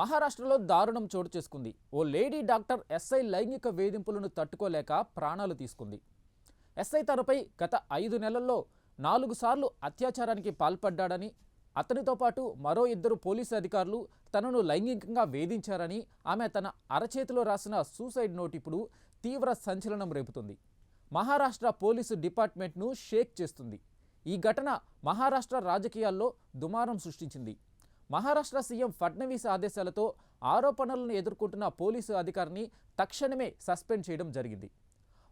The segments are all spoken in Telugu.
మహారాష్ట్రలో దారుణం చోటు చేసుకుంది. ఓ లేడీ డాక్టర్ ఎస్ఐ లైంగిక వేధింపులను తట్టుకోలేక ప్రాణాలు తీసుకుంది. ఎస్ఐ తనపై గత ఐదు నెలల్లో నాలుగు సార్లు అత్యాచారానికి పాల్పడ్డాడని అతనితో పాటు మరో ఇద్దరు పోలీసు అధికారులు తనను లైంగికంగా వేధించారని ఆమె తన అరచేతిలో రాసిన సూసైడ్ నోట్ ఇప్పుడు తీవ్ర సంచలనం రేపుతుంది. మహారాష్ట్ర పోలీసు డిపార్ట్మెంట్ను షేక్ చేస్తుంది. ఈ ఘటన మహారాష్ట్ర రాజకీయాల్లో దుమారం సృష్టించింది. మహారాష్ట్ర సీఎం ఫడ్నవీస్ ఆదేశాలతో ఆరోపణలను ఎదుర్కొంటున్న పోలీసు అధికారిని తక్షణమే సస్పెండ్ చేయడం జరిగింది.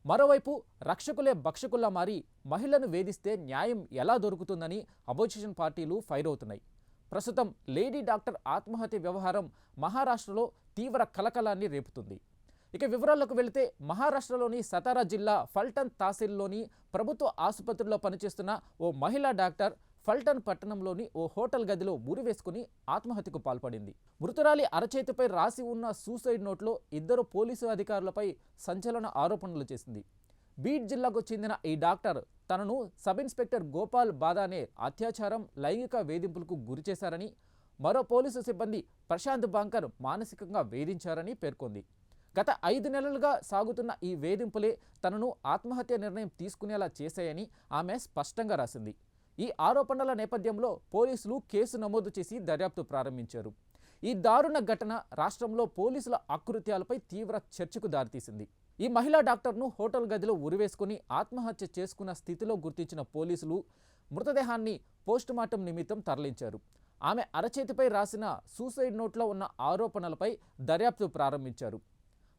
మరోవైపు రక్షకులే భక్షకుల్లా మారి మహిళను వేధిస్తే న్యాయం ఎలా దొరుకుతుందని అపోజిషన్ పార్టీలు ఫైర్ అవుతున్నాయి. ప్రస్తుతం లేడీ డాక్టర్ ఆత్మహత్య వ్యవహారం మహారాష్ట్రలో తీవ్ర కలకలాన్ని రేపుతుంది. ఇక వివరాల్లోకి వెళితే మహారాష్ట్రలోని సతారా జిల్లా ఫల్టన్ తహసీల్లోని ప్రభుత్వ ఆసుపత్రిలో పనిచేస్తున్న ఓ మహిళా డాక్టర్ ఫల్టన్ పట్టణంలోని ఓ హోటల్ గదిలో ఉరివేసుకుని ఆత్మహత్యకు పాల్పడింది. మృతురాలి అరచేతిపై రాసి ఉన్న సూసైడ్ నోట్లో ఇద్దరు పోలీసు అధికారులపై సంచలన ఆరోపణలు చేసింది. బీడ్ జిల్లాకు చెందిన ఈ డాక్టర్ తనను సబ్ ఇన్స్పెక్టర్ గోపాల్ బాదానే అత్యాచారం లైంగిక వేధింపులకు గురి చేశారని మరో పోలీసు సిబ్బంది ప్రశాంత్ బాంకర్ మానసికంగా వేధించారని పేర్కొంది. గత ఐదు నెలలుగా సాగుతున్న ఈ వేధింపులే తనను ఆత్మహత్య నిర్ణయం తీసుకునేలా చేశాయని ఆమె స్పష్టంగా రాసింది. ఈ ఆరోపణల నేపథ్యంలో పోలీసులు కేసు నమోదు చేసి దర్యాప్తు ప్రారంభించారు. ఈ దారుణ ఘటన రాష్ట్రంలో పోలీసుల అకృత్యాలపై తీవ్ర చర్చకు దారితీసింది. ఈ మహిళా డాక్టర్ను హోటల్ గదిలో ఉరివేసుకుని ఆత్మహత్య చేసుకున్న స్థితిలో గుర్తించిన పోలీసులు మృతదేహాన్ని పోస్టుమార్టం నిమిత్తం తరలించారు. ఆమె అరచేతిపై రాసిన సూసైడ్ నోట్లో ఉన్న ఆరోపణలపై దర్యాప్తు ప్రారంభించారు.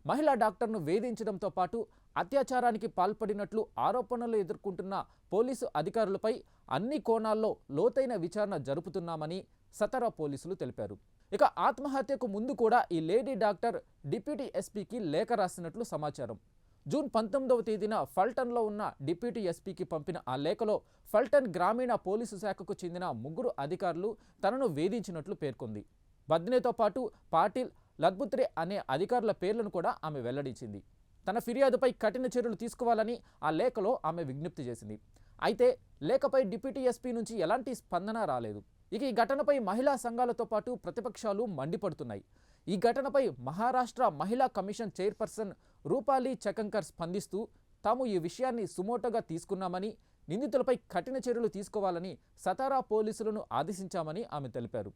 మహిళా డాక్టర్ను వేధించడంతో పాటు అత్యాచారానికి పాల్పడినట్లు ఆరోపణలు ఎదుర్కొంటున్న పోలీసు అధికారులపై అన్ని కోణాల్లో లోతైన విచారణ జరుపుతున్నామని సతరా పోలీసులు తెలిపారు. ఇక ఆత్మహత్యకు ముందు కూడా ఈ లేడీ డాక్టర్ డిప్యూటీ ఎస్పీకి లేఖ రాసినట్లు సమాచారం. జూన్ పంతొమ్మిదవ తేదీన ఫల్టన్లో ఉన్న డిప్యూటీ ఎస్పీకి పంపిన ఆ లేఖలో ఫల్టన్ గ్రామీణ పోలీసు శాఖకు చెందిన ముగ్గురు అధికారులు తనను వేధించినట్లు పేర్కొంది. బద్నేతో పాటు పాటిల్ లద్బుత్రే అనే అధికారుల పేర్లను కూడా ఆమె వెల్లడించింది. తన ఫిర్యాదుపై కఠిన చర్యలు తీసుకోవాలని ఆ లేఖలో ఆమె విజ్ఞప్తి చేసింది. అయితే లేఖపై డిప్యూటీ ఎస్పీ నుంచి ఎలాంటి స్పందన రాలేదు. ఇక ఈ ఘటనపై మహిళా సంఘాలతో పాటు ప్రతిపక్షాలు మండిపడుతున్నాయి. ఈ ఘటనపై మహారాష్ట్ర మహిళా కమిషన్ చైర్పర్సన్ రూపాలి చకంకర్ స్పందిస్తూ తాము ఈ విషయాన్ని సుమోటోగా తీసుకున్నామని నిందితులపై కఠిన చర్యలు తీసుకోవాలని సతారా పోలీసులను ఆదేశించామని ఆమె తెలిపారు.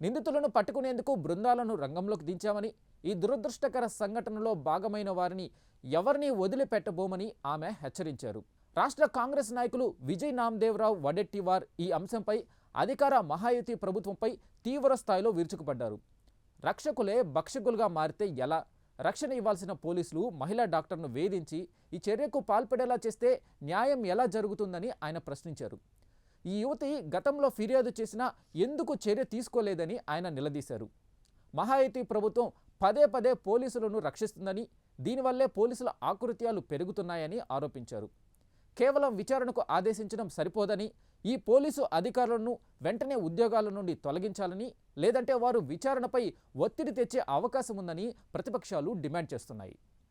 నిందితులను పట్టుకునేందుకు బృందాలను రంగంలోకి దించామని ఈ దురదృష్టకర సంఘటనలో భాగమైన వారిని ఎవరిని వదిలిపెట్టబోమని ఆమె హెచ్చరించారు. రాష్ట్ర కాంగ్రెస్ నాయకులు విజయ్ నామదేవరావు వడెట్టివార్ ఈ అంశంపై అధికార మహాయుతి ప్రభుత్వంపై తీవ్ర స్థాయిలో విరుచుకుపడ్డారు. రక్షకులే భక్షకులుగా మారితే ఎలా? రక్షణ ఇవ్వాల్సిన పోలీసులు మహిళా డాక్టర్ను వేధించి ఈ చర్యకు పాల్పడేలా చేస్తే న్యాయం ఎలా జరుగుతుందని ఆయన ప్రశ్నించారు. ఈ యువతి గతంలో ఫిర్యాదు చేసినా ఎందుకు చర్య తీసుకోలేదని ఆయన నిలదీశారు. మహాయుతి ప్రభుత్వం పదే పదే పోలీసులను రక్షిస్తుందని దీనివల్లే పోలీసుల ఆకృత్యాలు పెరుగుతున్నాయని ఆరోపించారు. కేవలం విచారణకు ఆదేశించడం సరిపోదని ఈ పోలీసు అధికారులను వెంటనే ఉద్యోగాల నుండి తొలగించాలని లేదంటే వారు విచారణపై ఒత్తిడి తెచ్చే అవకాశం ఉందని ప్రతిపక్షాలు డిమాండ్ చేస్తున్నాయి.